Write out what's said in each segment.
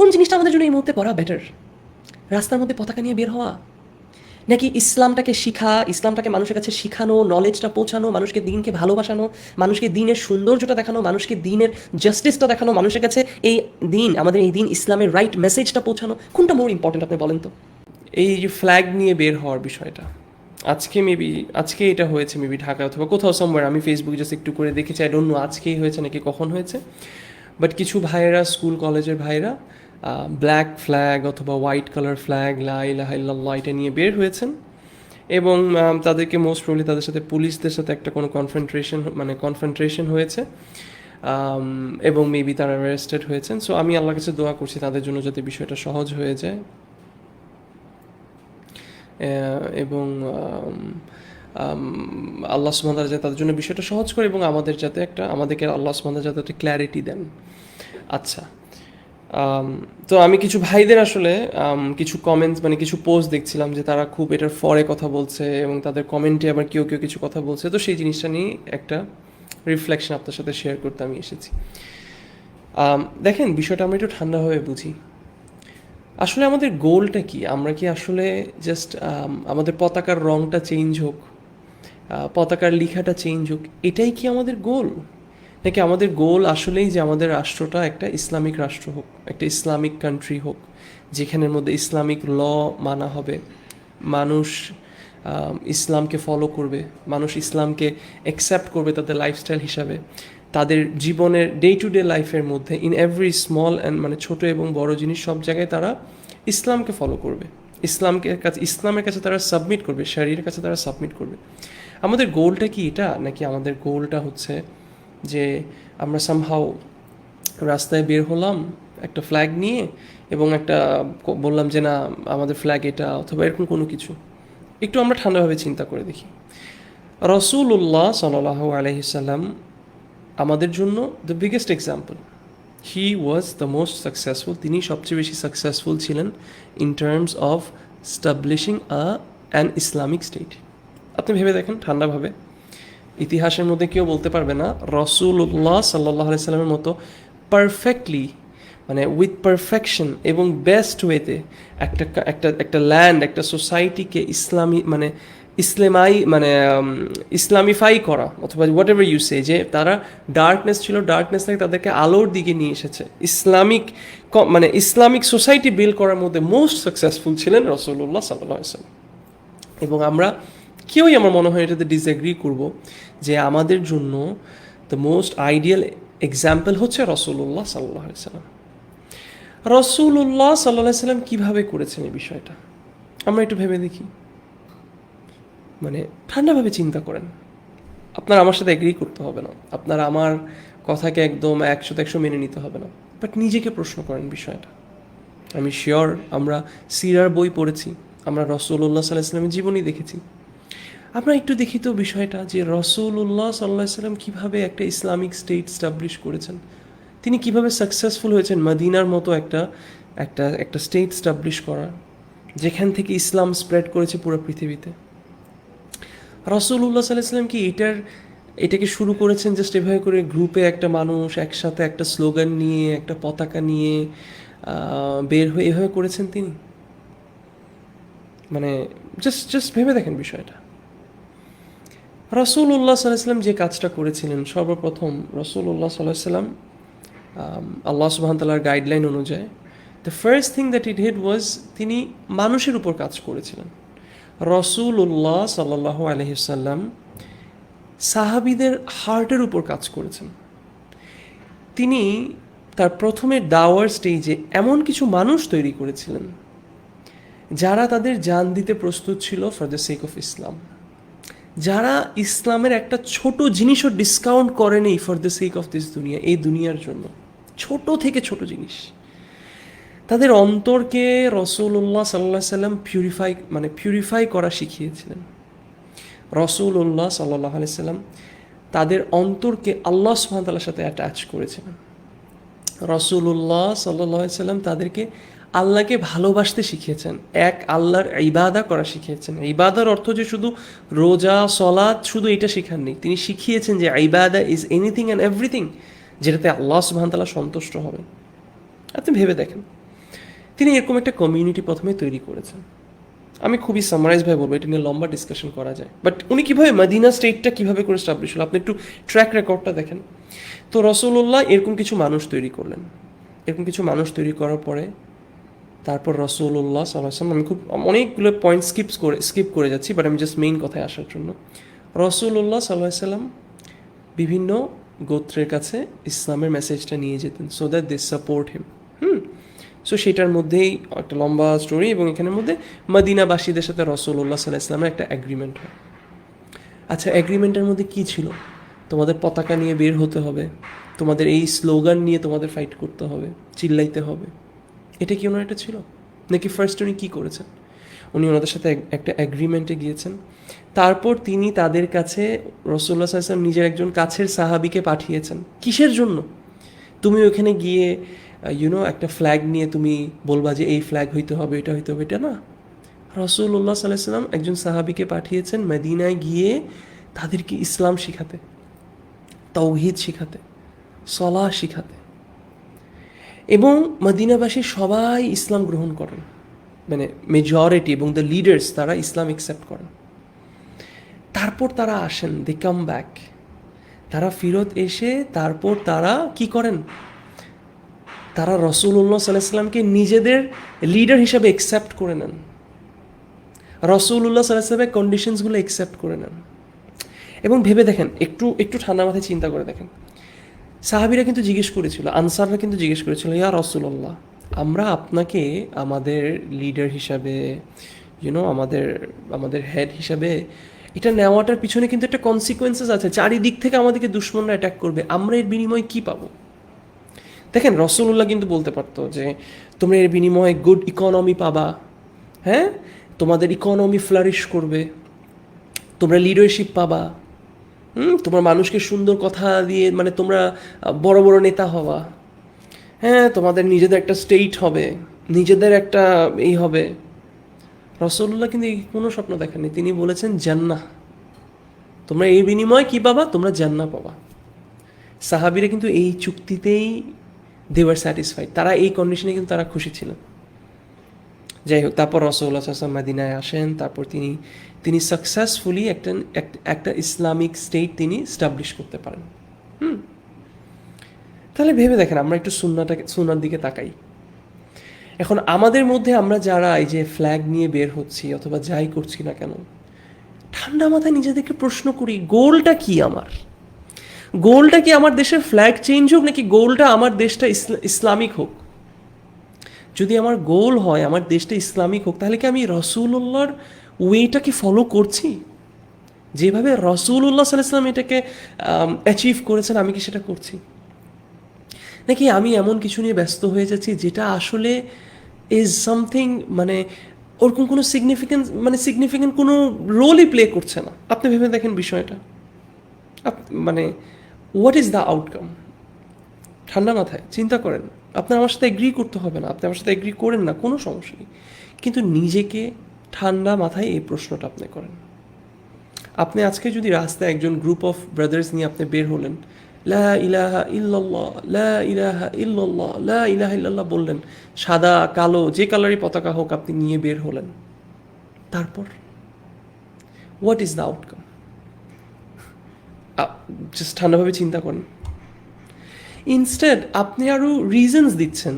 কোন জিনিসটা আমাদের জন্য এই মুহূর্তে করা বেটার রাস্তার মধ্যে পতাকা নিয়ে বের হওয়া? নাকি ইসলামটাকে শিখা, ইসলামটাকে মানুষের কাছে শিখানো নলেজটা পৌঁছানো, মানুষকে দিনকে ভালোবাসানো, মানুষকে দিনের সৌন্দর্যটা দেখানো, মানুষকে দিনের জাস্টিসটা দেখানো, মানুষের কাছে এই দিন, আমাদের এই দিন ইসলামের রাইট মেসেজটা পৌঁছানো? কোনটা মোর ইম্পর্টেন্ট আপনি বলেন তো? এই যে ফ্ল্যাগ নিয়ে বের হওয়ার বিষয়টা, আজকে মেবি আজকে এটা হয়েছে মেবি ঢাকা অথবা কোথাও সামওয়্যার আমি ফেসবুকে জাস্ট একটু করে দেখেছি আই ডোন্ট নো আজকেই হয়েছে নাকি কখন হয়েছে বাট কিছু ভাইয়েরা স্কুল কলেজের ভাইরা ব্ল্যাক ফ্ল্যাগ অথবা হোয়াইট কালার ফ্ল্যাগ লাই লাইল্লাহ এটা নিয়ে বের হয়েছেন। এবং তাদেরকে মোস্ট প্রবলি তাদের সাথে পুলিশদের সাথে একটা কোনো কনফেন্ট্রেশন মানে কনফেন্ট্রেশন হয়েছে। এবং মেবি তারা অ্যারেস্টেড হয়েছেন। সো আমি আল্লাহর কাছে দোয়া করছি তাদের জন্য যাতে বিষয়টা সহজ হয়ে যায়। এবং আল্লাহ তাআলা যাতে তাদের জন্য বিষয়টা সহজ করে এবং আমাদের যাতে একটা, আমাদেরকে আল্লাহ তাআলা যাতে একটা ক্ল্যারিটি দেন। আচ্ছা। তো আমি কিছু ভাইদের আসলে কিছু কমেন্টস মানে কিছু পোস্ট দেখছিলাম যে তারা খুব এটার ফরে কথা বলছে এবং তাদের কমেন্টে আবার কেউ কেউ কিছু কথা বলছে। তো সেই জিনিসটা নিয়ে একটা রিফ্লেকশন আপনার সাথে শেয়ার করতে আমি এসেছি। দেখেন, বিষয়টা আমরা একটু ঠান্ডাভাবে বুঝি। আসলে আমাদের গোলটা কি? আমরা কি আসলে জাস্ট আমাদের পতাকার রংটা চেঞ্জ হোক পতাকার লেখাটা চেঞ্জ হোক, এটাই কি আমাদের গোল নাকি আমাদের গোল আসলেই যে আমাদের রাষ্ট্রটা একটা ইসলামিক রাষ্ট্র হোক, একটা ইসলামিক কান্ট্রি হোক, যেখানের মধ্যে ইসলামিক ল মানা হবে, মানুষ ইসলামকে ফলো করবে, মানুষ ইসলামকে অ্যাকসেপ্ট করবে তাদের লাইফস্টাইল হিসাবে, তাদের জীবনের ডে টু ডে লাইফের মধ্যে ইন এভরি স্মল অ্যান্ড মানে ছোট এবং বড় জিনিস সব জায়গায় তারা ইসলামকে ফলো করবে, ইসলামকে কাছে, ইসলামের কাছে তারা সাবমিট করবে, শরীরের কাছে তারা সাবমিট করবে। আমাদের গোলটা কি এটা, নাকি আমাদের গোলটা হচ্ছে যে আমরা সামহাও রাস্তায় বের হলাম, একটা ফ্ল্যাগ নিয়ে এবং একটা বললাম যে না, আমাদের ফ্ল্যাগ এটা অথবা এরকম কোনো কিছু। একটু আমরা ঠান্ডাভাবে চিন্তা করে দেখি। রসুল্লাহ সাল্লাহ আলহিসাল্লাম আমাদের জন্য the biggest example he was the most successful তিনি সবচেয়ে বেশি সাকসেসফুল ছিলেন in terms of establishing a an Islamic state আপনি ভেবে দেখেন, ঠান্ডাভাবে। ইতিহাসের মধ্যে কেউ বলতে পারবে না রসুল্লাহ সাল্লাহ সাল্লামের মতো পারফেক্টলি মানে উইথ পারফেকশন এবং বেস্ট ওয়েতে একটা একটা একটা ল্যান্ড একটা সোসাইটিকে ইসলামী মানে ইসলামাই মানে ইসলামিফাই করা অথবা হোয়াট এভার ইউ সে যে তারা ডার্কনেস ছিল ডার্কনেস থেকে তাদেরকে আলোর দিকে নিয়ে এসেছে। ইসলামিক মানে ইসলামিক সোসাইটি বিল্ড করার মধ্যে মোস্ট সাকসেসফুল ছিলেন রসুল্লাহ সাল্লাহ সাল্লাম। এবং আমরা কেউই আমার মনে হয় এটাতে ডিসএগ্রি করব যে আমাদের জন্য দ্য মোস্ট আইডিয়াল এক্সাম্পল হচ্ছে রসুল্লাহ সাল্লাহ সাল্লাম। রসুল্লাহ সাল্লাহ সাল্লাম কীভাবে করেছেন এই বিষয়টা? আমরা একটু ভেবে দেখি। মানে ঠান্ডাভাবে চিন্তা করেন। আপনার আমার সাথে এগ্রি করতে হবে না। আপনার আমার কথাকে একদম একশো একশো মেনে নিতে হবে না। বাট নিজেকে প্রশ্ন করেন বিষয়টা। আমি শিওর আমরা সিরার বই পড়েছি। আমরা রসুল্লাহ সাল্লাহ সাল্লামের জীবনী দেখেছি। আমরা একটু দেখি তো বিষয়টা যে রসুল্লাহ সাল্লাহ সাল্লাম কীভাবে একটা ইসলামিক স্টেট স্টাবলিশ করেছেন। তিনি কীভাবে সাকসেসফুল হয়েছেন মদিনার মতো একটা একটা একটা স্টেট স্টাবলিশ করা যেখান থেকে ইসলাম স্প্রেড করেছে পুরো পৃথিবীতে। রসুল্লাহ সাল্লাহ সাল্লাম কি এটার, এটাকে শুরু করেছেন জাস্ট এভাবে করে গ্রুপে একটা মানুষ একসাথে একটা স্লোগান নিয়ে, একটা পতাকা নিয়ে বের হয়ে এভাবে করেছেন তিনি? মানে জাস্ট জাস্ট ভেবে দেখেন বিষয়টা। রসুল্লাহ সাল্লাম যে কাজটা করেছিলেন, সর্বপ্রথম রসুল্লাহ সাল্লাহ সাল্লাম আল্লাহ সুবাহ তালার গাইডলাইন অনুযায়ী the first thing that it had was তিনি মানুষের উপর কাজ করেছিলেন। রসুল উল্লাহ সাল্লাহ আলহিসাল্লাম সাহাবিদের হার্টের উপর কাজ করেছেন। তিনি তার প্রথমে দাওয়ার স্টেজে এমন কিছু মানুষ তৈরি করেছিলেন, যারা তাদের জান দিতে প্রস্তুত ছিল for the sake of Islam যারা ইসলামের একটা ছোট জিনিসও ডিসকাউন্ট করেনি for the sake of this দুনিয়া, এই দুনিয়ার জন্য। ছোট থেকে ছোট জিনিস। তাদের অন্তরকে রসুল্লাহ সাল্লাহ সাল্লাম পিউরিফাই মানে পিউরিফাই করা শিখিয়েছিলেন। রসুল্লাহ সাল্লাহ সাল্লাম তাদের অন্তরকে আল্লাহ সুহামতাল্লার সাথে অ্যাটাচ করেছিলেন। রসুল্লাহ সাল্লাহ সাল্লাম তাদেরকে আল্লাহকে ভালোবাসতে শিখিয়েছেন। এক, আল্লাহর ইবাদা করা শিখিয়েছেন। ইবাদার অর্থ যে শুধু রোজা সলাদ শুধু এটা শেখাননি। তিনি শিখিয়েছেন যে ইবাদা ইজ এনিথিং অ্যান্ড এভরিথিং যেটাতে আল্লাহ তাআলা সন্তুষ্ট হবেন। আপনি ভেবে দেখেন, তিনি এরকম একটা কমিউনিটি প্রথমে তৈরি করেছেন। আমি খুবই সামারাইজ ভাবে বলব, এটা নিয়ে লম্বা ডিসকাশন করা যায়। বাট উনি কীভাবে মদিনা স্টেটটা কীভাবে করে স্টাবলিশ হলো? আপনি একটু ট্র্যাক রেকর্ডটা দেখেন। তো রসুল্লাহ এরকম কিছু মানুষ তৈরি করলেন। এরকম কিছু মানুষ তৈরি করার পরে তারপর রসুল্লাহ সাল্লাম আমি খুব, অনেকগুলো পয়েন্ট স্কিপস করে স্কিপ করে যাচ্ছি বাট আমি জাস্ট মেইন কথায় আসার জন্য। রসুল্লাহ সাল্লাহ সাল্লাম বিভিন্ন গোত্রের কাছে ইসলামের মেসেজটা নিয়ে যেতেন so that they support him hmm? So সেটার মধ্যেই একটা লম্বা স্টোরি এবং এখানের মধ্যে মদিনাবাসীদের সাথে রসুল্লাহ সাল্লাহ ইসলামের একটা অ্যাগ্রিমেন্ট হয়। আচ্ছা অ্যাগ্রিমেন্টের মধ্যে কি ছিল? তোমাদের পতাকা নিয়ে বের হতে হবে, তোমাদের এই স্লোগান নিয়ে তোমাদের ফাইট করতে হবে, চিল্লাইতে হবে। এটা কি ওনার একটা ছিল? নাকি ফার্স্ট উনি কী করেছেন? উনি ওনাদের সাথে একটা অ্যাগ্রিমেন্টে গিয়েছেন। তারপর তিনি তাদের কাছে রসুল্লাহ সাল্লাম নিজের একজন কাছের সাহাবিকে পাঠিয়েছেন। কিসের জন্য? তুমি ওখানে গিয়ে ইউনো একটা ফ্ল্যাগ নিয়ে তুমি বলবা যে এই ফ্ল্যাগ হইতে হবে, এটা হইতে হবে, এটা না। রসুল্লাহ সাল্লাহ সাল্লাম একজন সাহাবিকে পাঠিয়েছেন মেদিনায় গিয়ে তাদেরকে ইসলাম শিখাতে তৌহিদ শিখাতে, সলাহ শিখাতে। এবং মদিনাবাসী সবাই ইসলাম গ্রহণ করেন। মানে মেজরিটি এবং দ্য লিডার্স তারা ইসলাম একসেপ্ট করেন। তারপর তারা আসেন দে কাম ব্যাক তারা ফিরত এসে তারপর তারা কি করেন? তারা রসুল্লাহ সাল্লাহ সাল্লামকে নিজেদের লিডার হিসাবে অ্যাকসেপ্ট করে নেন। রসুল্লাহ সাল্লাহ সাল্লামের কন্ডিশনসগুলো অ্যাকসেপ্ট করে নেন। এবং ভেবে দেখেন, একটু একটু ঠান্ডা মাথায় চিন্তা করে দেখেন। সাহাবিরা কিন্তু জিজ্ঞেস করেছিল, আনসাররা কিন্তু জিজ্ঞেস করেছিল, ইয়া রসুল্লাহ আমরা আপনাকে আমাদের লিডার হিসাবে ইউনো আমাদের আমাদের হেড হিসাবে, এটা নেওয়াটার পিছনে কিন্তু একটা কনসিকোয়েন্সেস আছে। চারিদিক থেকে আমাদেরকে দুশ্মনরা অ্যাটাক করবে, আমরা এর বিনিময়ে কি পাবো? দেখেন রসুল্লাহ কিন্তু বলতে পারতো যে, তোমরা এর বিনিময়ে গুড ইকোনমি পাবা হ্যাঁ? তোমাদের ইকোনমি ফ্লারিশ করবে, তোমরা লিডারশিপ পাবা তোমার মানুষকে সুন্দর কথা দিয়ে মানে তোমরা বড় বড় নেতা হওয়া। হ্যাঁ তোমাদের নিজেদের একটা স্টেট হবে, নিজেদের একটা এই হবে। রসল্লাহ কিন্তু কোনো স্বপ্ন দেখেননি। তিনি বলেছেন জান্না তোমরা এই বিনিময়ে কি পাবা? তোমরা জান্না পাবা। সাহাবিরা কিন্তু এই চুক্তিতেই দেওয়ার স্যাটিসফাইড তারা এই কন্ডিশনে কিন্তু তারা খুশি ছিলেন। যাই হোক তারপর রসগোল্লা সাসম মাদিনায় আসেন, তারপর তিনি তিনি সাকসেসফুলি একটা একটা ইসলামিক স্টেট তিনি স্টাবলিশ করতে পারেন। হুম? তাহলে ভেবে দেখেন, আমরা একটু সুন্নাটাকে, সুন্নার দিকে তাকাই। এখন আমাদের মধ্যে আমরা যারা এই যে ফ্ল্যাগ নিয়ে বের হচ্ছি অথবা যাই করছি না কেন, ঠান্ডা মাথায় নিজেদেরকে প্রশ্ন করি গোলটা কি আমার? গোলটা কি আমার দেশের ফ্ল্যাগ চেঞ্জ হোক নাকি গোলটা আমার দেশটা ইসলামিক হোক? যদি আমার গোল হয়, আমার দেশটা ইসলামিক হোক, তাহলে কি আমি রসুল্লাহর ওয়েটাকে ফলো করছি? যেভাবে রসুল্লাহ সাল্লাম এটাকে অ্যাচিভ করেছেন, আমি কি সেটা করছি? নাকি আমি এমন কিছু নিয়ে ব্যস্ত হয়ে যাচ্ছি যেটা আসলে ইজ সামথিং মানে ওরকম কোনো সিগনিফিকেন্স মানে সিগনিফিকেন্ট কোনো রোলই প্লে করছে না। আপনি ভেবে দেখেন বিষয়টা। মানে হোয়াট ইজ দ্য আউটকাম ঠান্ডা মাথায়, চিন্তা করেন। আপনার আমার সাথে এগ্রি করতে হবে না, আপনি আমার সাথে এগ্রি করেন না, কোনো সমস্যা নেই। কিন্তু নিজেকে ঠান্ডা মাথায় এই প্রশ্নটা আপনি করেন। আপনি আজকে যদি রাস্তায় একজন গ্রুপ অফ ব্রাদার্স নিয়ে আপনি বের হলেন ইলাহা লা ইলাহা লা ইলাহা ইল্লাল্লাহ বললেন, সাদা, কালো, যে কালারই পতাকা হোক আপনি নিয়ে বের হলেন, তারপর? What is the outcome just ঠান্ডাভাবে চিন্তা করেন। ইনস্টেড আপনি আরও রিজনস দিচ্ছেন।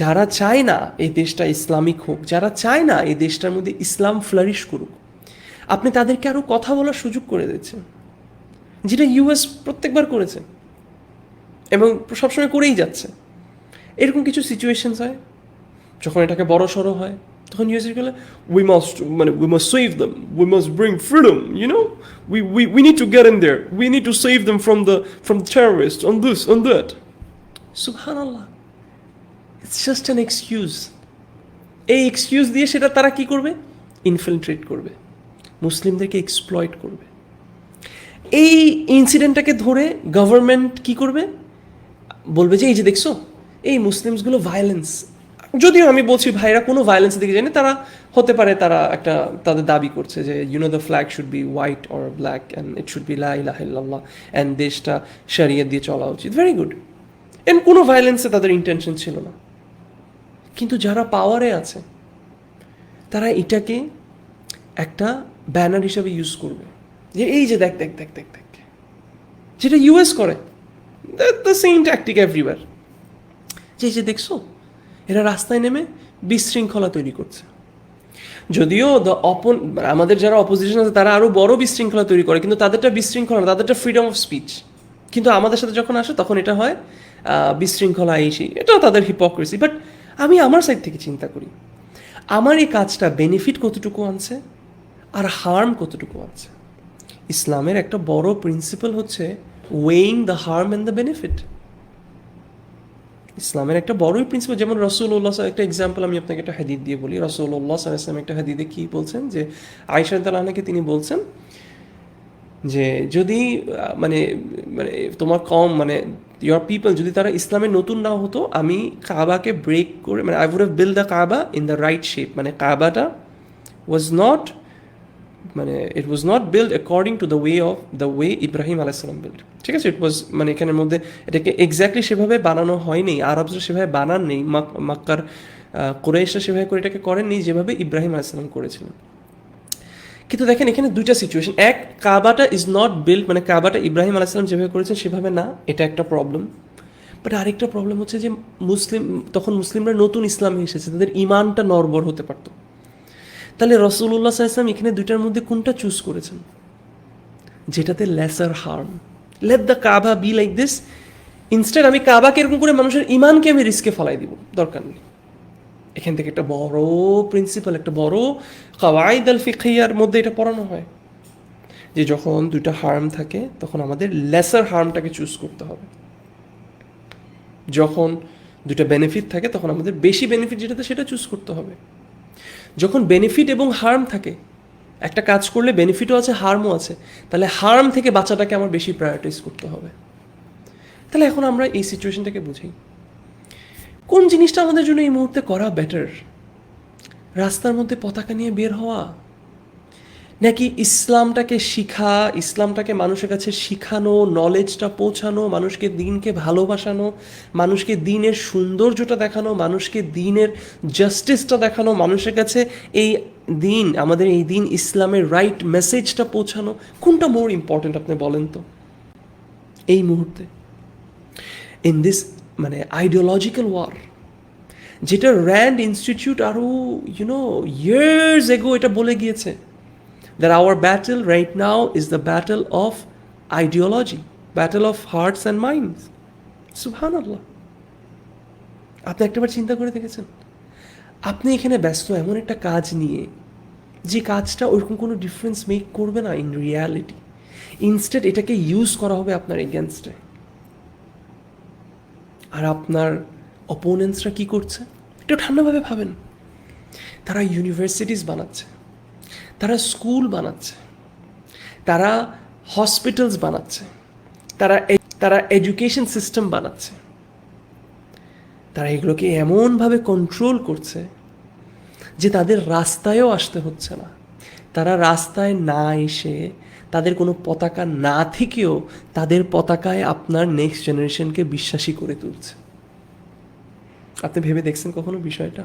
যারা চায় না এই দেশটা ইসলামিক হোক, যারা চায় না এই দেশটার মধ্যে ইসলাম ফ্লারিশ করুক, আপনি তাদেরকে আরও কথা বলার সুযোগ করে দিচ্ছেন, যেটা ইউএস প্রত্যেকবার করেছে এবং সবসময় করেই যাচ্ছে। এরকম কিছু সিচুয়েশনস হয়? যখন এটাকে বড় সড়ো হয়, তখন ইউএসএ গেলে উই মাস্ট মানে we must save them we must bring freedom you know we we we need to get in there we need to save them from the from terrorist on this on that সুবহান আল্লাহ it's just an excuse এই excuse দিয়ে সেটা তারা কি করবে? Infiltrate করবে। মুসলিমদেরকে এক্সপ্লয়েট করবে। এই ইনসিডেন্টটাকে ধরে গভর্নমেন্ট কি করবে? বলবে যে, এই যে দেখছ, এই মুসলিমসগুলো ভায়োলেন্স যদিও আমি বলছি ভাইরা কোনো ভায়োলেন্স দিকে জানে তারা হতে পারে তারা একটা তাদের দাবি করছে যে you know the flag should be white or black and it should be লা ইলাহা ইল্লাল্লাহ অ্যান্ড দেশটা সারিয়ে দিয়ে চলা উচিত। ভেরি গুড এন্ড কোনো ভায়োলেন্সে তাদের ইন্টেনশন ছিল না। কিন্তু যারা পাওয়ারে আছে, তারা এটাকে একটা ব্যানার হিসাবে ইউজ করবে। যে এই যে দেখ দেখ দেখ দেখ দেখ, যেটা ইউএস করে দ্য সেম ট্যাকটিক এভরিওয়ার যে যে দেখছ এরা রাস্তায় নেমে বিশৃঙ্খলা তৈরি করছে। যদিও দ্য অপন আমাদের যারা অপোজিশন আছে, তারা আরও বড় বিশৃঙ্খলা তৈরি করে, কিন্তু তাদেরটা বিশৃঙ্খলা তাদেরটা ফ্রিডম অফ স্পিচ কিন্তু আমাদের সাথে যখন আসে, তখন এটা হয় বিশৃঙ্খলা এই সেই এটাও তাদের হিপোক্রেসি বাট আমি আমার সাইড থেকে চিন্তা করি, আমার এই কাজটা বেনিফিট কতটুকু আনছে, আর হার্ম কতটুকু আনছে? ইসলামের একটা বড় প্রিন্সিপাল হচ্ছে weighing the harm and the benefit ইসলামের একটা বড়ই প্রিন্সিপাল যেমন রসুল্লাহ একটা এক্সাম্পল আমি আপনাকে একটা হাদিদ দিয়ে বলি। রসুল্লাহ ইসলাম একটা হাদিদে কি বলছেন? যে আয়সা তিনি বলছেন যে, যদি মানে মানে তোমার কম মানে ইয়োর পিপল যদি তারা ইসলামে নতুন না হতো, আমি কাবাকে ব্রেক করে মানে I would have build the Kaaba in the right shape মানে কাবাটা ওয়াজ নট মানে it was not build according to the way of the way Ibrahim আলাইসালাম বিল্ড ঠিক আছে? ইট ওয়াজ মানে এখানের মধ্যে এটাকে এক্স্যাক্টলি সেভাবে বানানো হয়নি, আরবরা সেভাবে বানাননি, মাক- মাক্কার কোরাইশরা সেভাবে করে এটাকে করেননি যেভাবে ইব্রাহিম আলাইসালাম করেছিলেন। কিন্তু দেখেন, এখানে দুইটা সিচুয়েশন এক, কাবাটা ইজ নট বিল্ড মানে কাবাটা ইব্রাহিম আলাইসালাম যেভাবে করেছেন সেভাবে না, এটা একটা প্রবলেম বাট আরেকটা প্রবলেম হচ্ছে যে মুসলিম, তখন মুসলিমরা নতুন ইসলামে এসেছে, তাদের ইমানটা নরবর হতে পারতো। তাহলে রসুল্লাহ ইসলাম এখানে দুইটার মধ্যে কোনটা চুজ করেছেন? যেটাতে lesser harm let the Kaaba be like this instead আমি কাবাকে এরকম করে মানুষের ইমানকে আমি রিস্কে ফলাই দিব। দরকার নেই। এখান থেকে একটা বড় প্রিন্সিপাল একটা বড় কাওয়াইদ আল ফিখাইয়ার মধ্যে এটা পড়ানো হয়। যে যখন দুইটা হার্ম থাকে, তখন আমাদের লেসার হার্মটাকে চুজ করতে হবে। যখন দুইটা বেনিফিট থাকে, তখন আমাদের বেশি বেনিফিট যেটাতে, সেটা চুজ করতে হবে। যখন বেনিফিট এবং হার্ম থাকে, একটা কাজ করলে বেনিফিটও আছে হার্মও আছে, তাহলে হার্ম থেকে বাচ্চাটাকে আমার বেশি প্রায়োরিটাইজ করতে হবে। তাহলে এখন আমরা এই সিচুয়েশনটাকে বুঝি। কোন জিনিসটা আমাদের জন্য এই মুহূর্তে করা বেটার রাস্তার মধ্যে পতাকা নিয়ে বের হওয়া নাকি ইসলামটাকে শিখা, ইসলামটাকে মানুষের কাছে শিখানো নলেজটা পৌঁছানো, মানুষকে দিনকে ভালোবাসানো, মানুষকে দিনের সৌন্দর্যটা দেখানো, মানুষকে দিনের জাস্টিসটা দেখানো, মানুষের কাছে এই দিন, আমাদের এই দিন ইসলামের রাইট মেসেজটা পৌঁছানো, কোনটা মোর ইম্পর্টেন্ট আপনি বলেন তো? এই মুহূর্তে ইন দিস মানে আইডিওলজিক্যাল ওয়ার যেটা র্যান্ড ইনস্টিটিউট আরও ইউনো ইয়ার্স এগো এটা বলে গিয়েছে। That our battle right now is the battle of ideology, battle of hearts and minds. Subhanallah. আপনি একটাবার চিন্তা করে দেখেছেন? আপনি এখানে ব্যস্ত এমন একটা কাজ নিয়ে যে কাজটা ওইরকম কোনো ডিফারেন্স মেক করবে না ইন রিয়ালিটি ইনস্টেড এটাকে ইউজ করা হবে আপনার এগেনস্টে আর আপনার অপোনেন্টসরা কি করছে? একটু ঠান্ডাভাবে ভাবেন। তারা ইউনিভার্সিটিস বানাচ্ছে। তারা স্কুল বানাচ্ছে, তারা হসপিটালস বানাচ্ছে, তারা তারা এডুকেশন সিস্টেম বানাচ্ছে। তারা এগুলোকে এমনভাবে কন্ট্রোল করছে যে তাদের রাস্তায়ও আসতে হচ্ছে না। তারা রাস্তায় না এসে তাদের কোনো পতাকা না থেকেও তাদের পতাকায় আপনার নেক্সট জেনারেশনকে বিশ্বাসী করে তুলছে। আপনি ভেবে দেখছেন কখনো বিষয়টা?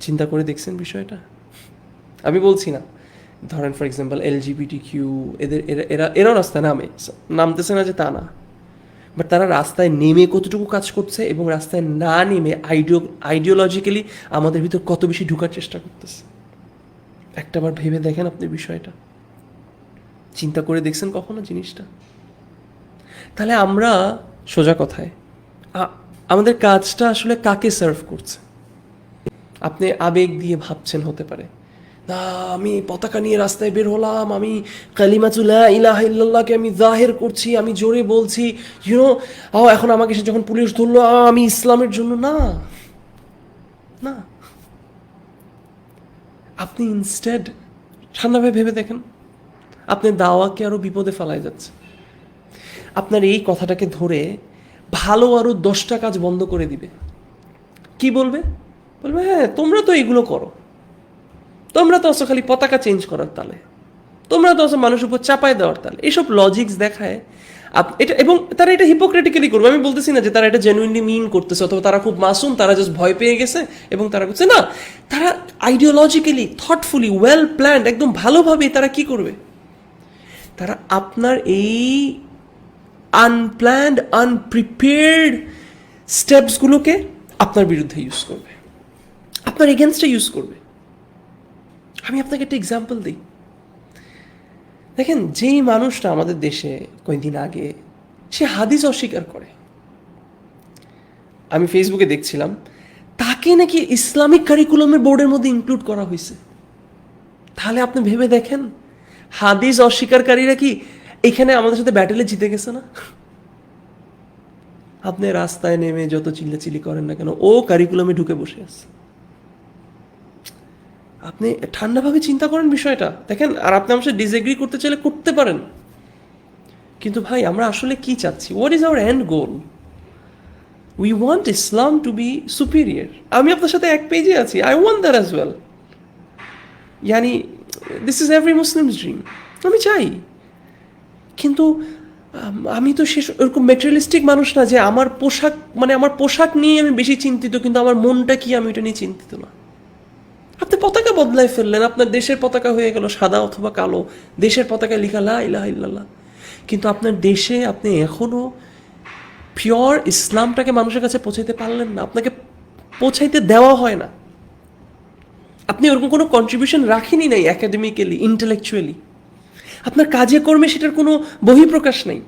চিন্তা করে দেখছেন বিষয়টা? আমি বলছি না। ধরেন ফর এক্সাম্পল এলজিবিটি কিউ এদের, এরা এরা, এরাও রাস্তায় নামে। নামতেছে না যে তা না। বাট তারা রাস্তায় নেমে কতটুকু কাজ করছে এবং রাস্তায় না নেমে আইডিও আইডিওলজিক্যালি আমাদের ভিতর কত বেশি ঢুকার চেষ্টা করতেছে? একটাবার ভেবে দেখেন আপনি বিষয়টা। চিন্তা করে দেখছেন কখনো জিনিসটা? তাহলে আমরা সোজা কথায় আমাদের কাজটা আসলে কাকে সার্ভ করছে? আপনি আবেগ দিয়ে ভাবছেন হতে পারে। না, আমি পতাকা নিয়ে রাস্তায় বের হলাম, আমি কালিমাতুল্লাহ ইলাহ ইল্লাল্লাহকে আমি জাহের করছি, আমি জোরে বলছি ইউনো ও এখন আমাকে সে যখন পুলিশ ধরলো আমি ইসলামের জন্য, না না। আপনি ইনস্টেড ঠান্ডাভাবে ভেবে দেখেন, আপনি দাওয়াকে আরও বিপদে ফেলায় যাচ্ছে আপনার এই কথাটাকে ধরে ভালো আরও দশটা কাজ বন্ধ করে দিবে। কি বলবে? বলবে হ্যাঁ তোমরা তো এগুলো করো। তোমরা তো আছো খালি পতাকা চেঞ্জ করার তালে। তোমরা তো মানুষের উপর চাপায় দেওয়ার তাহলে এইসব লজিক্স দেখায়। আপ- এটা, এবং তারা এটা হিপোক্রেটিক্যালি করবে। আমি বলতেছি না যে তারা এটা জেনুইনলি মিন করতেছে, অথবা তারা খুব মাসুম, তারা জাস্ট ভয় পেয়ে গেছে, এবং তারা করছে না, তারা আইডিওলজিক্যালি থটফুলি ওয়েল প্ল্যান্ড একদম ভালোভাবে তারা কি করবে? তারা আপনার এই আনপ্ল্যান্ড আনপ্রিপেয়ার্ড স্টেপসগুলোকে আপনার বিরুদ্ধে ইউজ করবে। আপনার এগেনস্টে ইউজ করবে। আমি আপনাকে একটা এক্সাম্পল দিই। দেখেন, যেই মানুষটা আমাদের দেশে কয়েকদিন আগে, সে হাদিস অস্বীকার করে। আমি ফেসবুকে দেখছিলাম, তাকে নাকি ইসলামিক কারিকুলামের বোর্ডের মধ্যে ইনক্লুড করা হয়েছে। তাহলে আপনি ভেবে দেখেন, হাদিস অস্বীকারীরা কি এখানে আমাদের সাথে ব্যাটেলে জিতে গেছে না? আপনি রাস্তায় নেমে যত চিল্লাচিল্লি করেন না কেন, ও কারিকুলামে ঢুকে বসে আছে। আপনি ঠান্ডাভাবে চিন্তা করেন বিষয়টা। দেখেন, আর আপনি আমার সাথে ডিসএগ্রি করতে চাইলে করতে পারেন। কিন্তু ভাই, আমরা আসলে কি চাচ্ছি? What is our end goal we want Islam to be superior আমি আপনার সাথে এক পেজে আছি। I want that as well ইয়ানি this is every Muslim's dream আমি চাই। কিন্তু, আমি তো সে ওরকম মেটেরিয়ালিস্টিক মানুষ না যে আমার পোশাক মানে আমার পোশাক নিয়ে আমি বেশি চিন্তিত, কিন্তু আমার মনটা কি আমি ওটা নিয়ে চিন্তিত না। আপনি পতাকা বদলাই ফেললেন, আপনার দেশের পতাকা হয়ে গেল সাদা অথবা কালো। দেশের পতাকায় লিখা লা ইলাহা কিন্তু আপনার দেশে আপনি এখনও পিওর ইসলামটাকে মানুষের কাছে পৌঁছাইতে পারলেন না। আপনাকে পৌঁছাইতে দেওয়া হয় না। আপনি ওরকম কোনো কন্ট্রিবিউশন রাখেনি নাই একাডেমিক্যালি ইন্টেলেকচুয়ালি আপনার কাজে কর্মে সেটার কোনো বহিঃপ্রকাশ নেই।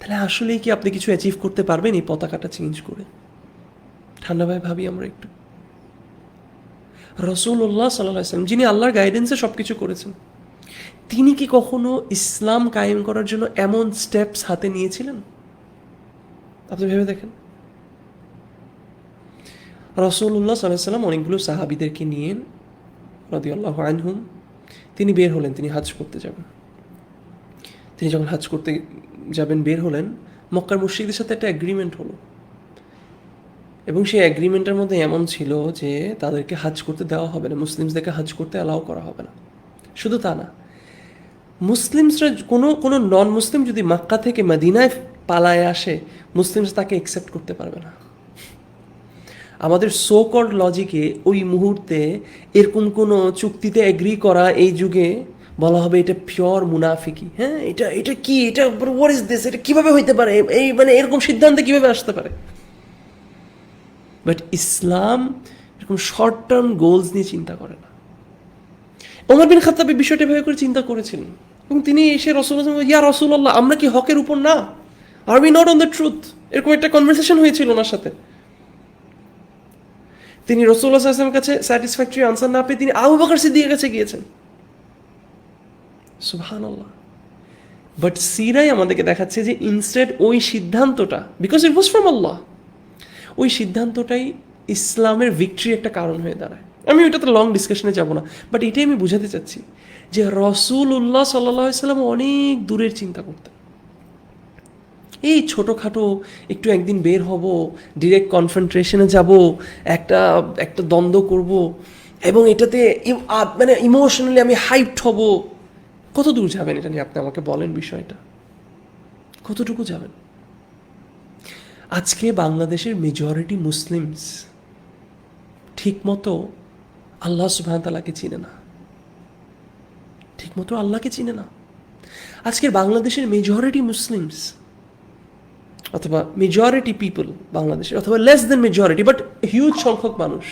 তাহলে আসলেই কি আপনি কিছু অ্যাচিভ করতে পারবেন এই পতাকাটা চেঞ্জ করে? ঠান্ডাভাবে ভাবি আমরা একটু। রসুল্লাহ সাল্লাম যিনি আল্লাহর গাইডেন্সে সব কিছু করেছেন, তিনি কি কখনো ইসলাম কায়েম করার জন্য এমন স্টেপস হাতে নিয়েছিলেন? আপনি ভেবে দেখেন। রসুল্লাহ সাল্লাম অনেকগুলো সাহাবিদেরকে নিয়ে রদিয়াল্লাহ আনহুম, তিনি বের হলেন, তিনি হাজ করতে যাবেন। তিনি যখন হাজ করতে যাবেন, বের হলেন, মক্কার মুর্শিদের সাথে একটা অ্যাগ্রিমেন্ট হলো। এবং সেই অ্যাগ্রিমেন্টের মধ্যে এমন ছিল যে তাদেরকে হাজ করতে দেওয়া হবে না, মুসলিমসদেরকে হাজ করতে অ্যালাউ করা হবে না। শুধু তা না, মুসলিমসরা কোনো কোনো নন মুসলিম যদি মাক্কা থেকে মদিনায় পালায় আসে, মুসলিমস তাকে একসেপ্ট করতে পারবে না। আমাদের সোকড লজিকে ওই মুহূর্তে এরকম কোনো চুক্তিতে এগ্রি করা এই যুগে বলা হবে এটা পিওর মুনাফিকি। হ্যাঁ এটা এটা কি, এটা হোয়াট ইজ দিস এটা কীভাবে হইতে পারে? এই মানে এরকম সিদ্ধান্তে কীভাবে আসতে পারে? বাট ইসলাম এরকম শর্ট টার্ম গোলস নিয়ে চিন্তা করে না। ওমর বিন খাত্তাব এই বিষয়টা ভেবে করে চিন্তা করেছিলেন এবং তিনি এসে রসুল ইয়া রসুল্লাহ আমরা কি হকের উপর না? Are we not on the truth এরকম একটা কনভারসেশন হয়েছিল ওনার সাথে। তিনি রসুল্লাহ আসলামের কাছে স্যাটিসফ্যাক্টরি আনসার না পেয়ে তিনি আবু বকর সিদ্দিকের কাছে গিয়েছেন। আল্লাহ বাট সিরাই আমাদেরকে দেখাচ্ছে যে ইনস্টেড ওই সিদ্ধান্তটা বিকজ ইট ওয়াজ ফ্রম আল্লাহ ওই সিদ্ধান্তটাই ইসলামের ভিক্টরি একটা কারণ হয়ে দাঁড়ায়। আমি ওইটাতে লং ডিসকাশনে যাব না বাট এটাই আমি বুঝাতে চাচ্ছি যে রসুল উল্লাহ সাল্লাম অনেক দূরের চিন্তা করতেন। এই ছোটোখাটো একটু একদিন বের হব ডিরেক্ট কনফ্রন্ট্রেশনে যাব, একটা একটা দ্বন্দ্ব করব, এবং এটাতে মানে ইমোশনালি আমি হাইপড হব। কত দূর যাবেন এটা নিয়ে আপনি আমাকে বলেন বিষয়টা? কতটুকু যাবেন? আজকে বাংলাদেশের মেজরিটি মুসলিমস ঠিকমতো আল্লাহ সুবাহতালাকে চিনে না। ঠিকমতো আল্লাহকে চিনে না। আজকের বাংলাদেশের মেজরিটি মুসলিমস অথবা মেজরিটি পিপল বাংলাদেশের, অথবা less then majority but huge সংখ্যক মানুষ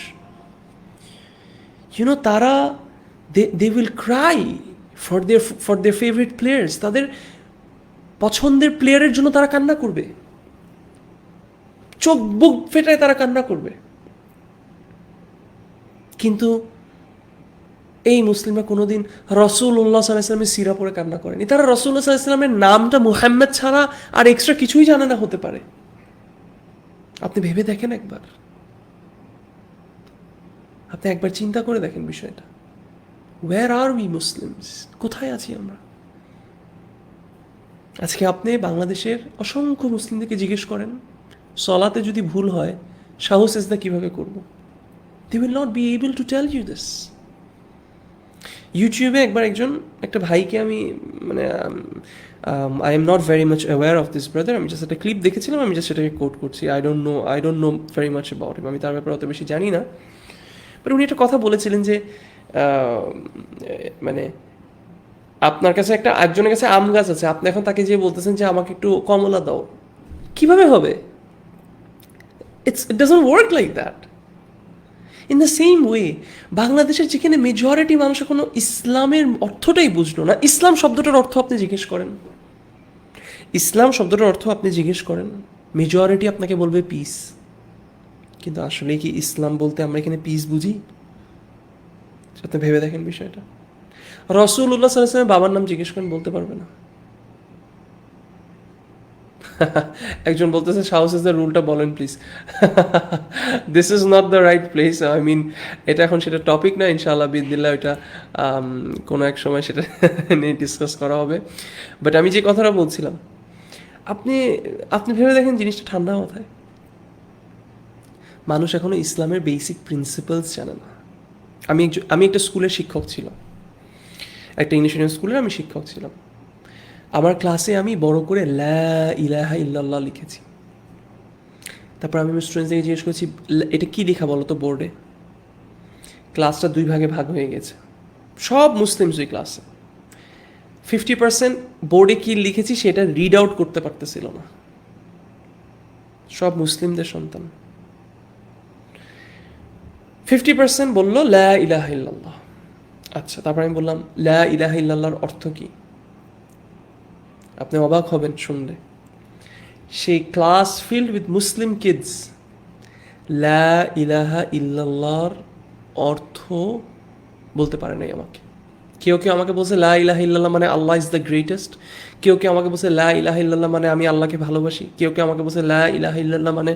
ইউনো তারা they they will cry for their for their favourite players তাদের পছন্দের প্লেয়ারের জন্য তারা কান্না করবে। চোখ, বুক ফেটায় তারা কান্না করবে। কিন্তু এই মুসলিমরা কোনোদিন রসুল উল্লাহ সাল্লাহামের সিরা পরে কান্না করেনি। তারা রসুল্লাহ সাল্লাহামের নামটা মুহাম্মদ ছাড়া আর এক্সট্রা কিছুই জানে না হতে পারে। আপনি ভেবে দেখেন একবার। আপনি একবার চিন্তা করে দেখেন বিষয়টা। ওয়ার আর উই মুসলিমস কোথায় আছি আমরা? আজকে আপনি বাংলাদেশের অসংখ্য মুসলিমদেরকে জিজ্ঞেস করেন সলাতে যদি ভুল হয়, সাহস এসদা কীভাবে করব? They will not be able to tell you this ইউটিউবে একবার একজন, একটা ভাইকে আমি মানে I am not very much aware of this brother আমি জাস্ট একটা ক্লিপ দেখেছিলাম, আমি জাস্ট সেটাকে কোট করছি I don't know I don't know very much about আমি তার ব্যাপারে অত বেশি জানি না। বাট উনি একটা কথা বলেছিলেন যে মানে আপনার কাছে একটা, একজনের কাছে আম গাছ আছে, আপনি এখন তাকে যে বলতেছেন যে আমাকে একটু কমলা দাও। কীভাবে হবে? It's it doesn't work like that in the same way বাংলাদেশের যেখানে মেজরিটি মানুষ এখনও ইসলামের অর্থটাই বুঝলো না, ইসলাম শব্দটার অর্থ আপনি জিজ্ঞেস করেন। ইসলাম শব্দটার অর্থ আপনি জিজ্ঞেস করেন মেজরিটি আপনাকে বলবে পিস কিন্তু আসলে কি ইসলাম বলতে আমরা এখানে পিস বুঝি? আপনি ভেবে দেখেন বিষয়টা। রসুল্লাহ সাল্লামের বাবার নাম জিজ্ঞেস করেন, বলতে পারবে না। একজন বলতেছে, সাহস ইজ দ্য রুলটা বলেন please this is not the right place I mean এটা এখন সেটা টপিক না, ইনশাআল্লাহ বিদিল্লা ওইটা কোনো এক সময় সেটা নিয়ে ডিসকাস করা হবে। বাট আমি যে কথাটা বলছিলাম, আপনি আপনি ভেবে দেখেন জিনিসটা ঠান্ডা মাথায়। মানুষ এখনও ইসলামের বেসিক প্রিন্সিপালস জানে না। আমি আমি একটা স্কুলের শিক্ষক ছিলাম। একটা ইংলিশ মিডিয়াম স্কুলের আমি শিক্ষক ছিলাম। আমার ক্লাসে আমি বড় করে লা ইলাহা ইল্লাল্লাহ লিখেছি। তারপর আমি স্টুডেন্টসকে জিজ্ঞেস করছি এটা কি লেখা বলো তো বোর্ডে ক্লাসটা দুই ভাগে ভাগ হয়ে গেছে। সব মুসলিমস ওই ক্লাসে ফিফটি পার্সেন্ট বোর্ডে কি লিখেছি সেটা রিড আউট করতে পারতেছিল না। সব মুসলিমদের সন্তান। ফিফটি পার্সেন্ট বলল, লা ইলাহ ইল্লাল্লাহ। আচ্ছা তারপর আমি বললাম, লা ইলাহ ইল্লাল্লাহর অর্থ কি? আপনি অবাক হবেন শুনলে। সেই class filled with Muslim kids লা ইলাহা ইল্লাল্লাহর অর্থ বলতে পারে নাই আমাকে। কেউ কেউ আমাকে বলছে লা ইলাহা ইল্লাল্লাহ মানে আল্লাহ ইজ দ্য গ্রেটেস্ট কেউ কেউ আমাকে বলছে লা ইলাহা ইল্লাল্লাহ মানে আমি আল্লাহকে ভালোবাসি। কেউ কেউ আমাকে বলছে লা ইলাহা ইল্লাল্লাহ মানে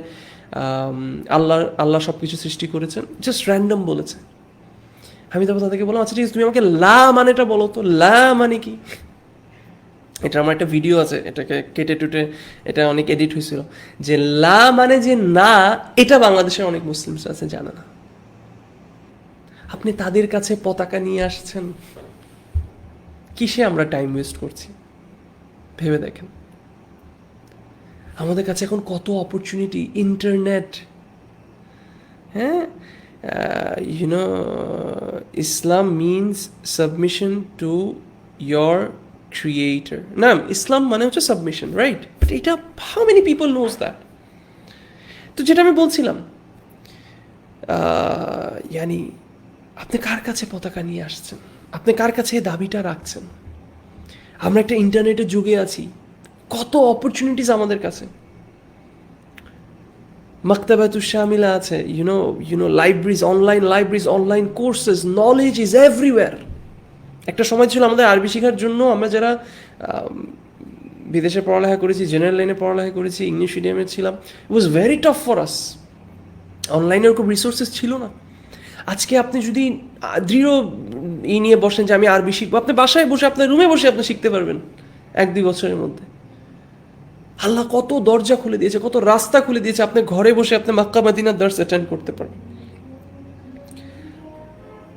আল্লাহ আল্লাহ সব কিছু সৃষ্টি করেছেন। জাস্ট র্যান্ডম বলেছে। আমি তারপর তাদেরকে বললাম আচ্ছা ঠিক আছে, তুমি আমাকে লা মানেটা বলো তো। লা মানে কি? এটা আমার একটা ভিডিও আছে, এটাকে কেটে টুটে এটা অনেক এডিট হয়েছিল। যে লা মানে যে না, এটা বাংলাদেশের অনেক মুসলিমস আছে, জানে না। আপনি তাদের কাছে পতাকা নিয়ে আসছেন, কিসে আমরা টাইম ওয়েস্ট করছি? ভেবে দেখেন। আমাদের কাছে এখন কত অপরচুনিটি ইন্টারনেট হ্যাঁ? You know Islam means submission to your creator না ইসলাম মানে হচ্ছে সাবমিশন রাইট বাট এটা how many people knows that তো যেটা আমি বলছিলাম ইয়ানি আপনি কার কাছে পতাকা নিয়ে আসছেন? আপনি কার কাছে দাবিটা রাখছেন? আমরা একটা ইন্টারনেটের যুগে আছি, কত অপরচুনিটিস আমাদের কাছে। মাক্তাবাতু শামিলা আছে you know you know libraries online libraries online courses knowledge is everywhere একটা সময় ছিল আমাদের আরবি শেখার জন্য আমরা যারা বিদেশে পড়ালেখা করেছি জেনারেল লাইনে পড়ালেখা করেছি ইংলিশ মিডিয়ামে ছিলাম it was very tough for us অনলাইনে ওরকম রিসোর্সেস ছিল না। আজকে আপনি যদি দৃঢ় ই নিয়ে বসেন যে আমি আরবি শিখব, আপনি বাসায় বসে, আপনার রুমে বসে আপনি শিখতে পারবেন, এক দুই বছরের মধ্যে। আল্লাহ কত দরজা খুলে দিয়েছে, কত রাস্তা খুলে দিয়েছে, আপনি ঘরে বসে আপনি মাক্কা মাদিনার দর্শ অ্যাটেন্ড করতে পারেন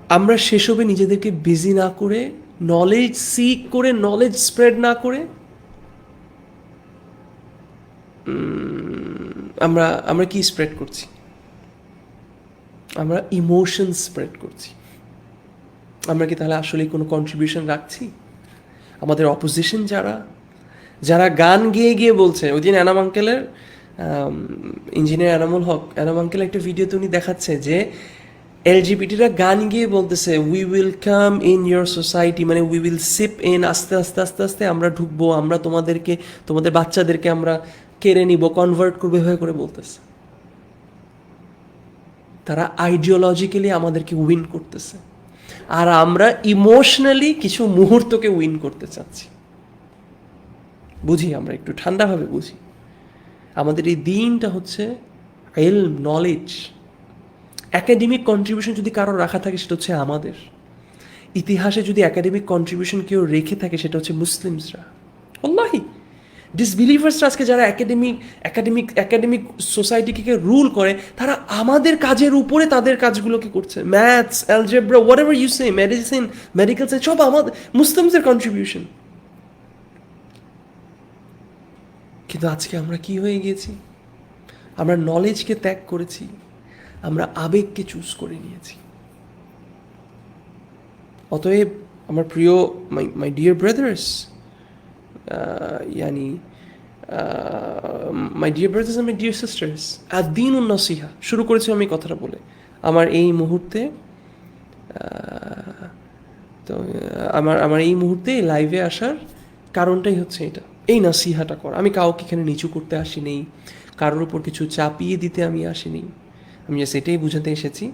আমরা সেসবে নিজেদেরকে বিজি না করে নলেজ সিক করে নলেজ স্প্রেড না করে আমরা আমরা কি স্প্রেড করছি? আমরা ইমোশন স্প্রেড করছি। আমরা কি তাহলে আসলে কোনো কন্ট্রিবিউশন রাখছি? আমাদের অপোজিশন যারা যারা গান গেয়ে গিয়ে বলছে, ওই দিন অ্যানাম আঙ্কেলের ইঞ্জিনিয়ার এনামুল হক, অ্যানাম আঙ্কেল একটা ভিডিওতে উনি দেখাচ্ছে যে এলজিবিটিরা গান গিয়ে বলতেছে we will come in your society মানে উই উইল সিপ ইন আস্তে আস্তে আস্তে আস্তে আমরা ঢুকবো, আমরা তোমাদেরকে, তোমাদের বাচ্চাদেরকে আমরা কেড়ে নিব কনভার্ট করব এভাবে করে বলতেছে। তারা আইডিওলজিক্যালি আমাদেরকে উইন করতেছে। আর আমরা ইমোশনালি কিছু মুহূর্তকে উইন করতে চাচ্ছি। বুঝি, আমরা একটু ঠান্ডাভাবে বুঝি। আমাদের এই দিনটা হচ্ছে এল নলেজ একাডেমিক কন্ট্রিবিউশন যদি কারও রাখা থাকে, সেটা হচ্ছে আমাদের। ইতিহাসে যদি একাডেমিক কন্ট্রিবিউশন কেউ রেখে থাকে, সেটা হচ্ছে মুসলিমসরা। অল্লাহি ডিসবিলিভার্সরা আজকে যারা একাডেমিক একাডেমিক একাডেমিক সোসাইটিকে রুল করে, তারা আমাদের কাজের উপরে তাদের কাজগুলোকে করছে। Maths algebra whatever you say medicine medical science সব আমাদের মুসলিমসের কন্ট্রিবিউশন কিন্তু আজকে আমরা কি হয়ে গিয়েছি? আমরা নলেজকে ত্যাগ করেছি। আমরা আবেগকে চুজ করে নিয়েছি। অতএব আমার প্রিয় my my dear brothers ইয়ানি my dear brothers my dear sisters আদিন উন্নসিহা, শুরু করেছি আমি কথাটা বলে। আমার এই মুহূর্তে তো আমার আমার এই মুহূর্তে লাইভে আসার কারণটাই হচ্ছে এটা। এই নাসিহাটা করা। আমি কাউকে এখানে নিচু করতে আসিনি। কারোর উপর কিছু চাপিয়ে দিতে আমি আসিনি। আমি জাস্ট এটাই বুঝাতে এসেছি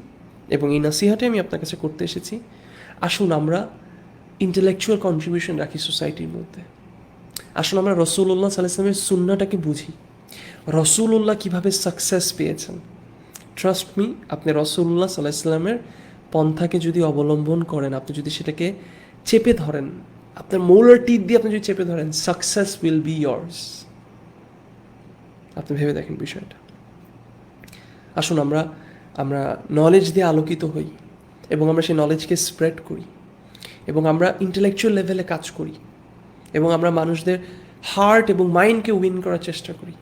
এবং এই নাসিহাটাই আমি আপনার কাছে করতে এসেছি। আসুন আমরা ইন্টেলেকচুয়াল কন্ট্রিবিউশন রাখি সোসাইটির মধ্যে। আসলে আমরা রসুল্লাহ সাল্লামের সুন্নাটাকে বুঝি। রসুল্লাহ কীভাবে সাকসেস পেয়েছেন? ট্রাস্ট মি আপনি রসুল্লাহ সাল্লাহ সাল্লামের পন্থাকে যদি অবলম্বন করেন, আপনি যদি সেটাকে চেপে ধরেন, আপনার মৌলার টিপ দিয়ে আপনি যদি চেপে ধরেন সাকসেস উইল বি ইয়ার্স আপনি ভেবে দেখেন বিষয়টা। আসুন আমরা আমরা নলেজ দিয়ে আলোকিত হই এবং আমরা সেই নলেজকে স্প্রেড করি এবং আমরা ইন্টেলেকচুয়াল লেভেলে কাজ করি এবং আমরা মানুষদের হার্ট এবং মাইন্ডকে উইন করার চেষ্টা করি।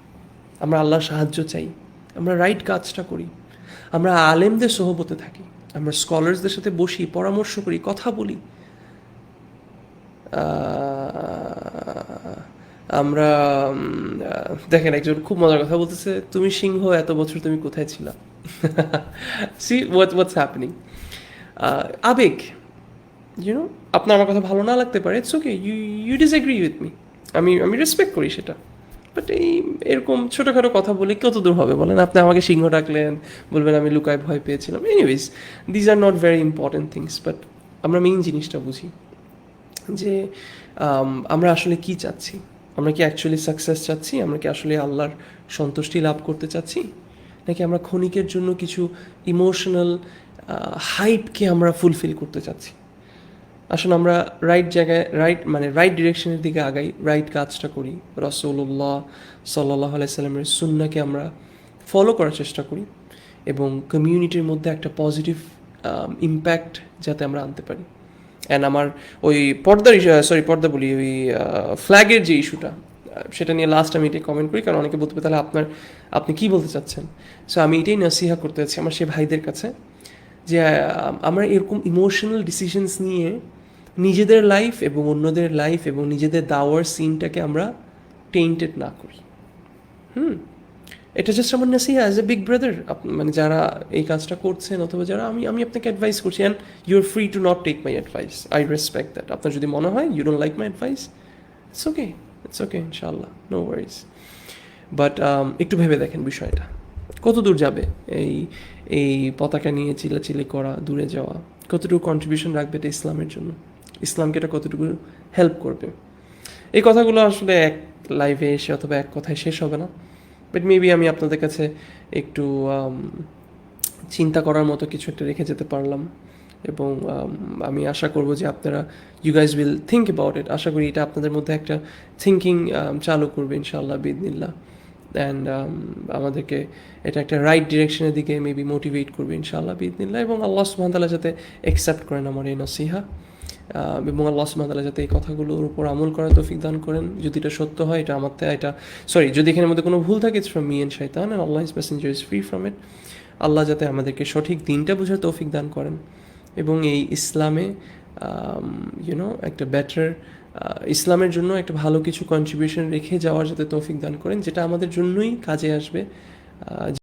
আমরা আল্লাহর সাহায্য চাই, আমরা রাইট কাজটা করি, আমরা আলেমদের সহবতে থাকি, আমরা স্কলার্সদের সাথে বসি, পরামর্শ করি, কথা বলি আমরা দেখেন, একজন খুব মজার কথা বলতেছে, তুমি সিংহ, এত বছর তুমি কোথায় ছিলা? সি হোয়াট হোয়াটস হ্যাপেনিং আবেগ। ইউনো আপনার আমার কথা ভালো না লাগতে পারে it's okay you you disagree with me আমি আমি রেসপেক্ট করি সেটা। বাট এই, এরকম ছোটোখাটো কথা বলে কত দূর হবে, বলেন, আপনি আমাকে সিংহ ডাকলেন, বলবেন আমি লুকায় ভয় পেয়েছিলাম। Anyways these are not very important things but আমরা মেইন জিনিসটা বুঝি যে আমরা আসলে কি চাচ্ছি? আমরা কি অ্যাকচুয়ালি সাকসেস চাচ্ছি? আমরা কি আসলে আল্লাহর সন্তুষ্টি লাভ করতে চাচ্ছি? নাকি আমরা ক্ষণিকের জন্য কিছু ইমোশনাল হাইপকে আমরা ফুলফিল করতে চাচ্ছি? আসলে আমরা রাইট জায়গায় রাইট মানে রাইট ডিরেকশনের দিকে আগাই রাইট কাজটা করি। রসৌল্লাহ সাল্লাহ আলাইসাল্লামের সুন্নাকে আমরা ফলো করার চেষ্টা করি এবং কমিউনিটির মধ্যে একটা পজিটিভ ইম্প্যাক্ট যাতে আমরা আনতে পারি। অ্যান্ড আমার ওই পর্দার সরি পর্দা বলি, ওই ফ্ল্যাগের যে ইস্যুটা সেটা নিয়ে লাস্ট আমি এটাই কমেন্ট করি, কারণ অনেকে বলতে পারে, তাহলে আপনার, আপনি কি বলতে চাচ্ছেন? সো আমি এটাই নাসিহা করতে চাচ্ছি আমার সেই ভাইদের কাছে, যে আমরা এরকম ইমোশনাল ডিসিশনস নিয়ে নিজেদের লাইফ এবং অন্যদের লাইফ এবং নিজেদের দাওয়ার সিনটাকে আমরা টেইন্টেড না করি। হুম? এটা জাস্ট আমার নাসিহা অ্যাজ এ বিগ ব্রাদার মানে যারা এই কাজটা করছেন অথবা যারা আমি আমি আপনাকে অ্যাডভাইস করছি and you are free to not take my advice I respect that আপনার যদি মনে হয় you don't like my advice it's okay it's okay ইনশাআল্লাহ নো ওয়ারিজ বাট একটু ভেবে দেখেন বিষয়টা। কত দূর যাবে এই এই পতাকা নিয়ে চিলাচিলি করা, দূরে যাওয়া? কতটুকু কন্ট্রিবিউশন রাখবে এটা ইসলামের জন্য? ইসলামকে এটা কতটুকু হেল্প করবে? এই কথাগুলো আসলে এক লাইভে এসে অথবা এক কথায় শেষ হবে না। বাট মেবি আমি আপনাদের কাছে একটু um, চিন্তা করার মতো কিছু একটা রেখে যেতে পারলাম। এবং um, আমি আশা করব যে আপনারা you guys will think about it আশা করি এটা আপনাদের মধ্যে একটা থিঙ্কিং চালু করবে ইনশাআল্লাহ বিদিনিল্লাহ অ্যান্ড আমাদেরকে এটা একটা রাইট ডিরেকশনের দিকে মেবি মোটিভেট করবে ইনশাআল্লাহ বিদিনিল্লাহ এবং আল্লাহ সুবহানাহু যাতে অ্যাকসেপ্ট করেন আমার এই নসিহা। এবং আল্লাহ সুবহানাহু যাতে এই কথাগুলোর উপর আমল করার তৌফিক দান করেন। যদি এটা সত্য হয়, এটা আমার এটা সরি যদি এখানের মধ্যে কোনো ভুল থাকে ইটস ফ্রম মি এন্ড শৈতান and Allah is passenger is free from it Allah যাতে আমাদেরকে সঠিক দিনটা বোঝার তৌফিক দান করেন। এবং এই ইসলামে ইউনো একটা বেটার ইসলামের জন্য একটা ভালো কিছু কন্ট্রিবিউশন রেখে যাওয়ার যাতে তৌফিক দান করেন, যেটা আমাদের জন্যই কাজে আসবে।